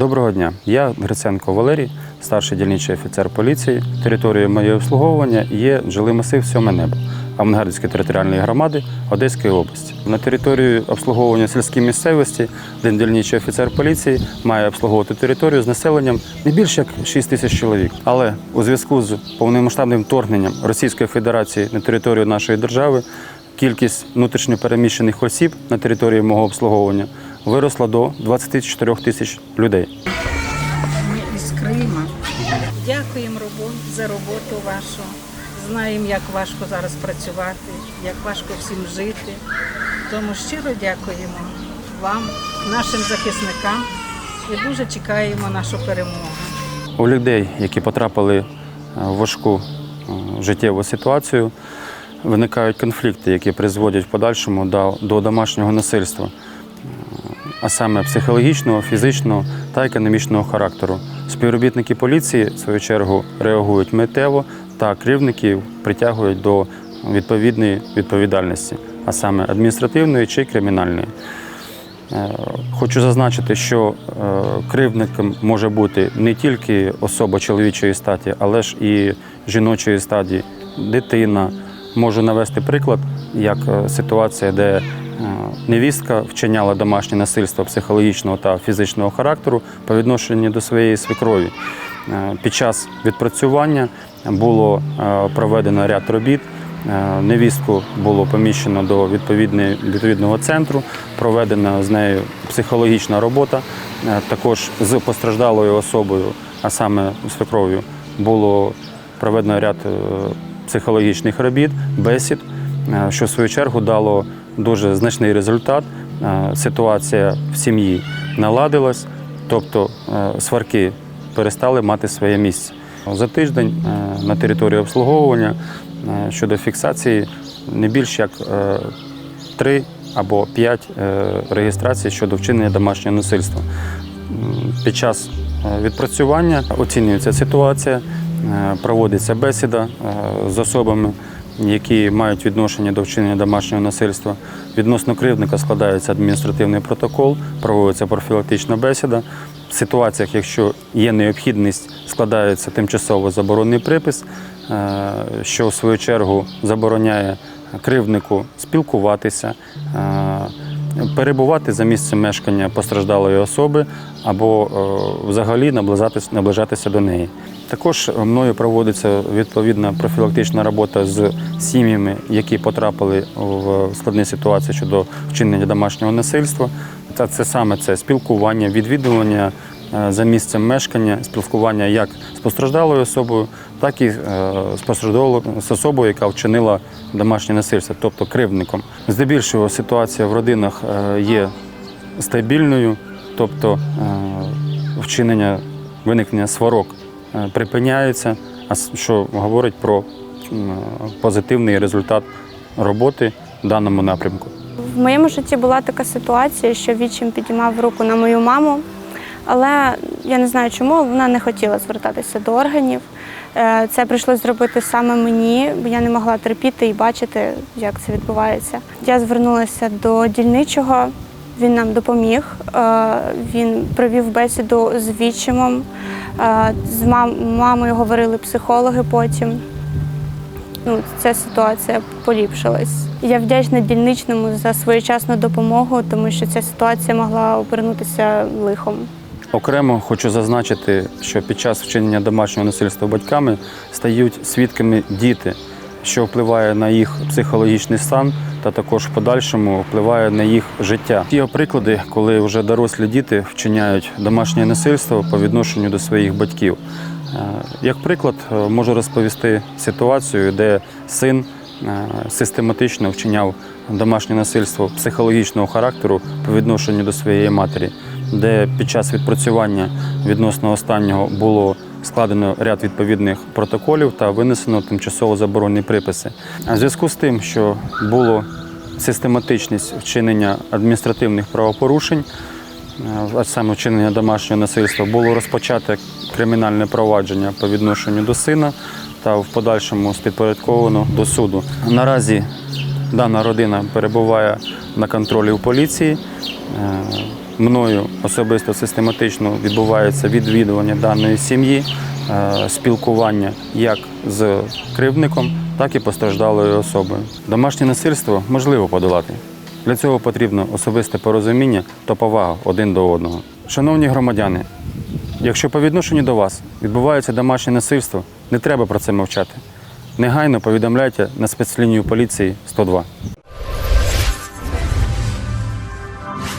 Доброго дня. Я Гриценко Валерій, старший дільничий офіцер поліції. Територією моєї обслуговування є жилий масив Сьоме небо Авангардівської територіальної громади Одеської області. На території обслуговування сільській місцевості один дільничий офіцер поліції має обслуговувати територію з населенням не більше як 6 тисяч чоловік. Але у зв'язку з повномасштабним вторгненням Російської Федерації на територію нашої держави кількість внутрішньопереміщених осіб на території мого обслуговування виросла до 24 тисяч людей. Ми із Крима. Дякуємо за роботу вашу. Знаємо, як важко зараз працювати, як важко всім жити. Тому щиро дякуємо вам, нашим захисникам і дуже чекаємо нашу перемогу. У людей, які потрапили е, в важку е, життєву ситуацію, виникають конфлікти, які призводять в подальшому до, до домашнього насильства, а саме психологічного, фізичного та економічного характеру. Співробітники поліції, в свою чергу, реагують миттєво та кривдників притягують до відповідної відповідальності, а саме адміністративної чи кримінальної. Е, Хочу зазначити, що е, кривдником може бути не тільки особа чоловічої статі, але ж і жіночої стадії, дитина. Можу навести приклад, як е, ситуація, де невістка вчиняла домашнє насильство психологічного та фізичного характеру по відношенню до своєї свекрові. Е, Під час відпрацювання було е, проведено ряд робіт. Е, Невістку було поміщено до відповідного центру, проведена з нею психологічна робота. Також з постраждалою особою, а саме свекров'ю, було проведено ряд психологічних робіт, бесід, що в свою чергу дало дуже значний результат. Е, Ситуація в сім'ї наладилась, тобто е, сварки перестали мати своє місце. За тиждень е, на території обслуговування щодо фіксації не більш як три або п'ять реєстрацій щодо вчинення домашнього насильства. Під час відпрацювання оцінюється ситуація, проводиться бесіда з особами, які мають відношення до вчинення домашнього насильства. Відносно кривдника складається адміністративний протокол, проводиться профілактична бесіда. В ситуаціях, якщо є необхідність, складається тимчасово заборонний припис, е, що в свою чергу забороняє кривднику спілкуватися, е, перебувати за місцем мешкання постраждалої особи або е, взагалі наближатися, наближатися до неї. Також мною проводиться відповідна профілактична робота з сім'ями, які потрапили в складні ситуації щодо вчинення домашнього насильства. Та це саме це спілкування, відвідування за місцем мешкання, спілкування як з постраждалою особою, так і е, з особою, яка вчинила домашнє насильство, тобто кривдником. Здебільшого ситуація в родинах е, є стабільною, тобто е, вчинення виникнення сварок е, припиняється, що говорить про позитивний результат роботи в даному напрямку. В моєму житті була така ситуація, що відчим підіймав руку на мою маму, але я не знаю чому, вона не хотіла звертатися до органів. Е, Це прийшлося зробити саме мені, бо я не могла терпіти і бачити, як це відбувається. Я звернулася до дільничого, він нам допоміг. Е, Він провів бесіду з відчимом. Е, З мам- мамою говорили психологи потім ну, ця ситуація поліпшилась. Я вдячна дільничному за своєчасну допомогу, тому що ця ситуація могла обернутися лихом. Окремо хочу зазначити, що під час вчинення домашнього насильства батьками стають свідками діти, що впливає на їх психологічний стан та також в подальшому впливає на їх життя. Є приклади, коли вже дорослі діти вчиняють домашнє насильство по відношенню до своїх батьків. Е, Як приклад, е, можу розповісти ситуацію, де син е, систематично вчиняв домашнє насильство психологічного характеру по відношенню до своєї матері, де під час відпрацювання відносно останнього було складено ряд відповідних протоколів та винесено тимчасово заборонені приписи. А в зв'язку з тим, що було систематичність вчинення адміністративних правопорушень, Е, а саме вчинення домашнього насильства, було розпочате кримінальне провадження по відношенню до сина та в подальшому спідпорядковано до суду. Наразі дана родина перебуває на контролі у поліції. Мною особисто систематично відбувається відвідування даної сім'ї, е, спілкування як з кривдником, так і постраждалою особою. Домашнє насильство можливо подолати. Для цього потрібно особисте порозуміння та повага один до одного. Шановні громадяни, якщо по відношенню до вас відбувається домашнє насильство, не треба про це мовчати. Негайно повідомляйте на спецлінію поліції 102.